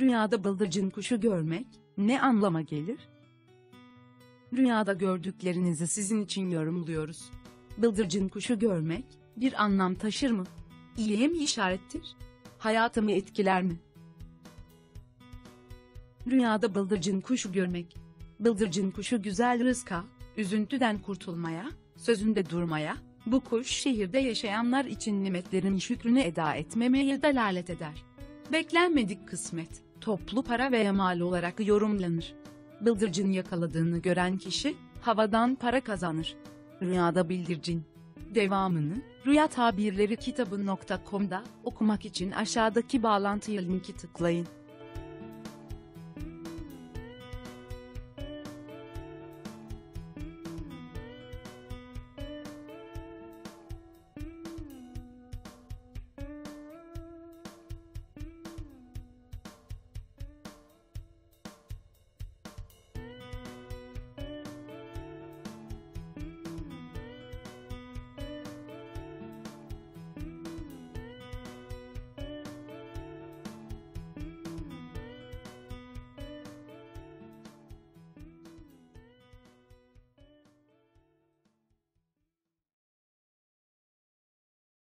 Rüyada bıldırcın kuşu görmek ne anlama gelir? Rüyada gördüklerinizi sizin için yorumluyoruz. Bıldırcın kuşu görmek bir anlam taşır mı? İyiye mi işarettir? Hayatımı etkiler mi? Rüyada bıldırcın kuşu görmek. Bıldırcın kuşu güzel rızka, üzüntüden kurtulmaya, sözünde durmaya, bu kuş şehirde yaşayanlar için nimetlerin şükrünü eda etmemeye dalalet eder. Beklenmedik kısmet, toplu para veya mal olarak yorumlanır. Bıldırcın yakaladığını gören kişi, havadan para kazanır. Rüyada bildircin. Devamını, Rüya Tabirleri kitabı.com'da okumak için aşağıdaki bağlantıya linki tıklayın.